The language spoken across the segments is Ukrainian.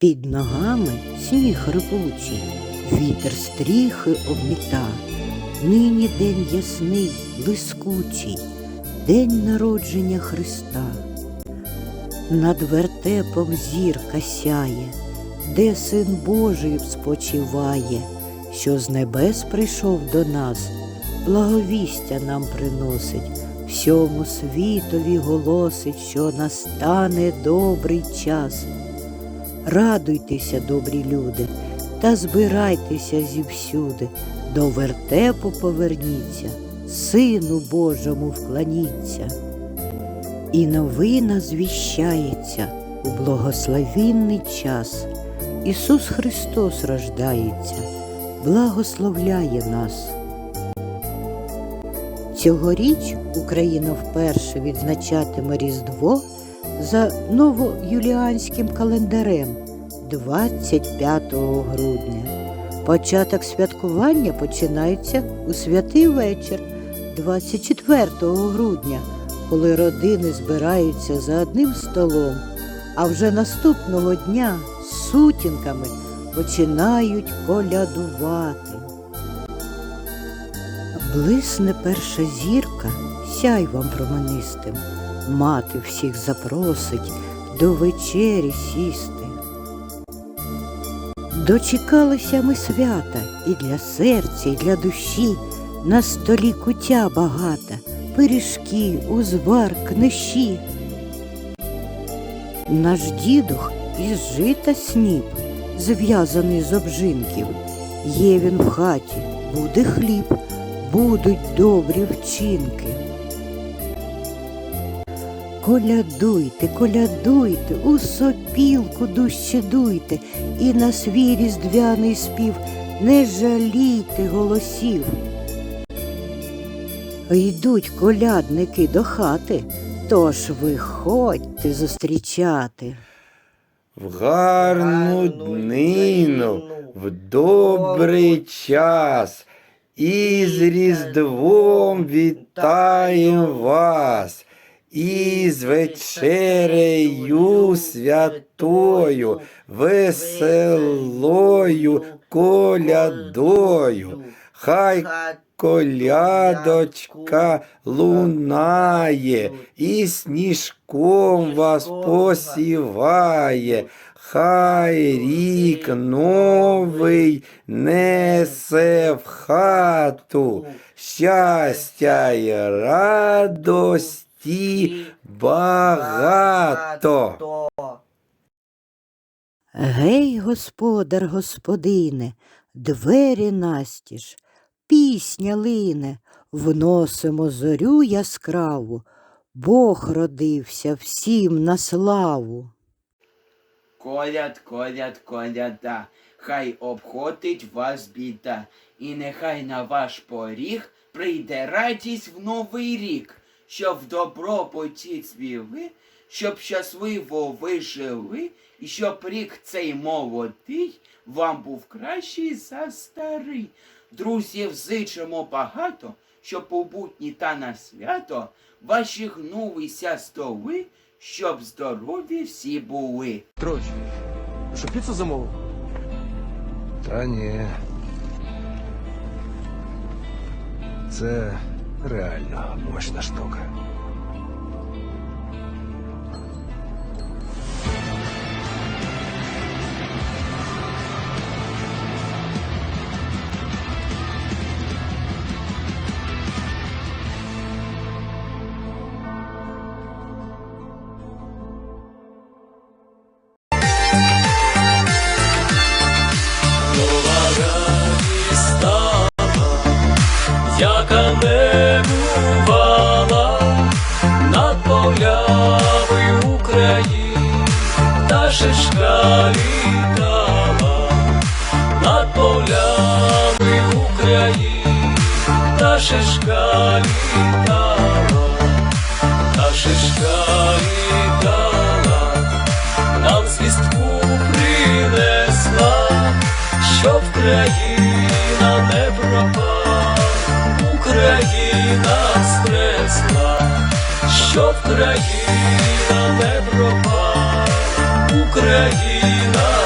Під ногами сніг рипучий, вітер стріхи обміта. Нині день ясний, блискучий, день народження Христа. Над вертепом зірка сяє, де син Божий спочиває, що з небес прийшов до нас, благовістя нам приносить, всьому світові голосить, що настане добрий час. Радуйтеся, добрі люди, та збирайтеся зівсюди, до вертепу поверніться, Сину Божому вклоніться. І новина звіщається у благословінний час. Ісус Христос рождається, благословляє нас. Цьогоріч Україна вперше відзначатиме Різдво за новоюліанським календарем 25 грудня. Початок святкування починається у святий вечір 24 грудня, коли родини збираються за одним столом, а вже наступного дня з сутінками починають колядувати. Блисне перша зірка сяйвом променистим, мати всіх запросить до вечері сісти. Дочекалися ми свята і для серця, і для душі, на столі кутя багата, пиріжки, узвар, книші. Наш дідух із жита сніп, зв'язаний з обжинків. Є він в хаті, буде хліб, будуть добрі вчинки. Колядуйте, колядуйте, у сопілку дужче дуйте, і на свій різдвяний спів не жалійте голосів. Йдуть колядники до хати, тож виходьте зустрічати. В гарну днину, в добрий час, і з Різдвом вітаєм вас, і з вечерею святою, веселою колядою. Хай колядочка лунає, і сніжком вас посіває. Хай рік новий несе в хату щастя й радості багато. Гей, господар, господине, двері настіж, пісня лине, вносимо зорю яскраву, Бог родився всім на славу. Коляд, коляд, коляда, хай обходить вас біда, і нехай на ваш поріг прийде радість в новий рік, щоб в добробуті цвіли, щоб щасливо ви жили, і щоб рік цей молодий вам був кращий за старий. Друзів зичимо багато, щоб у будні та на свято ваші гнулися столи, щоб здорові всі були. Петрович, що піцу замовив? Та ні. Це реально мощная штука. Шишка літала над полями України, та шишка літала, та шишка літала, нам звістку принесла, щоб країна не пропала. Україна стресла, щоб країна не Україна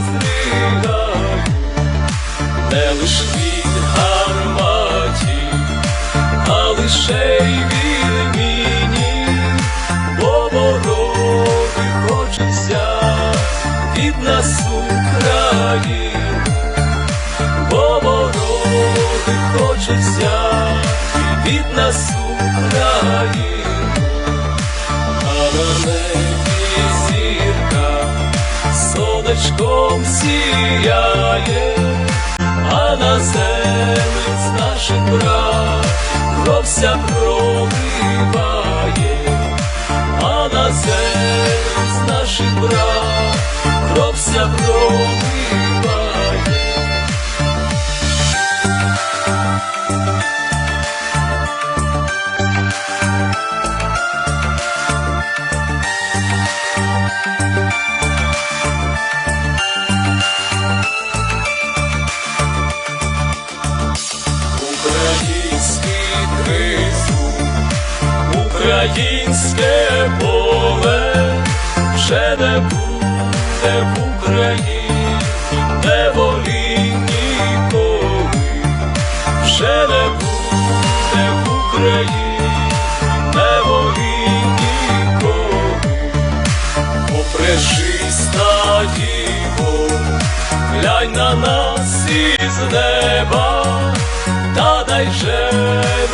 здригає, не лиш сонечком сіяє, а на земець наших брат кров вже не буде в Україні, не волі ніколи, вже не буде в Україні, не волі ніколи, попрешиста діво, глянь на нас із неба, та дай же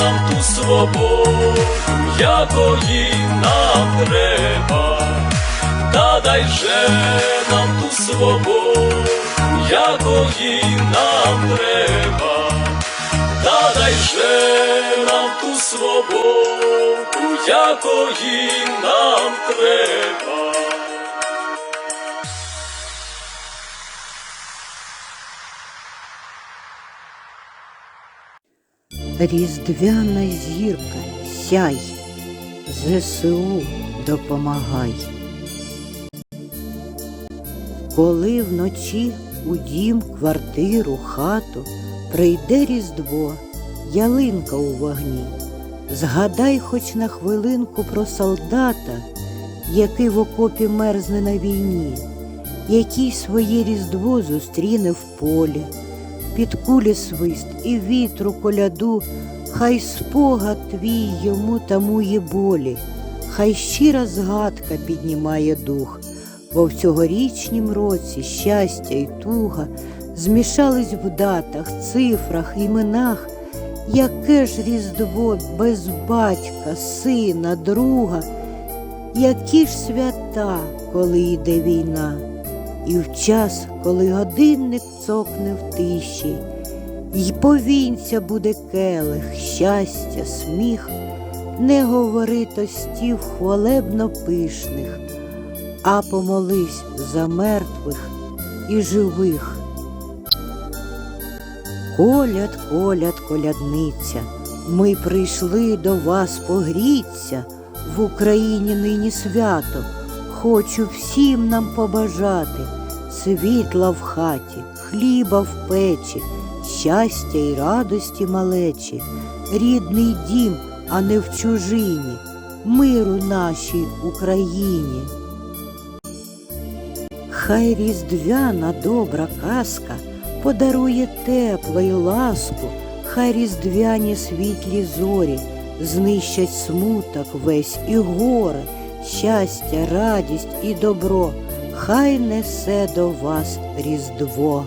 нам ту свободу, якої нам треба, та дай же нам ту свободу, якої нам треба, та дай же нам ту свободу, якої нам треба. Різдвяна зірка, сяй, ЗСУ допомагай. Коли вночі у дім, квартиру, хату прийде Різдво, ялинка у вогні, згадай хоч на хвилинку про солдата, який в окопі мерзне на війні, який своє Різдво зустріне в полі. Під кулі свист і вітру коляду, хай спогад твій йому тамує болі, хай щира згадка піднімає дух, бо в цьогорічнім році щастя й туга змішались в датах, цифрах, іменах. Яке ж різдво без батька, сина, друга, які ж свята, коли йде війна. І в час, коли годинник цокне в тиші, й повінця буде келих, щастя, сміх, не говори тостів хвалебно пишних, а помолись за мертвих і живих. Коляд, коляд, колядниця, ми прийшли до вас погріться, в Україні нині свято. Хочу всім нам побажати світла в хаті, хліба в печі, щастя й радості малечі, рідний дім, а не в чужині, миру нашій Україні. Хай різдвяна добра казка подарує тепло й ласку, хай різдвяні світлі зорі знищать смуток весь і горе, щастя, радість і добро, хай несе до вас Різдво.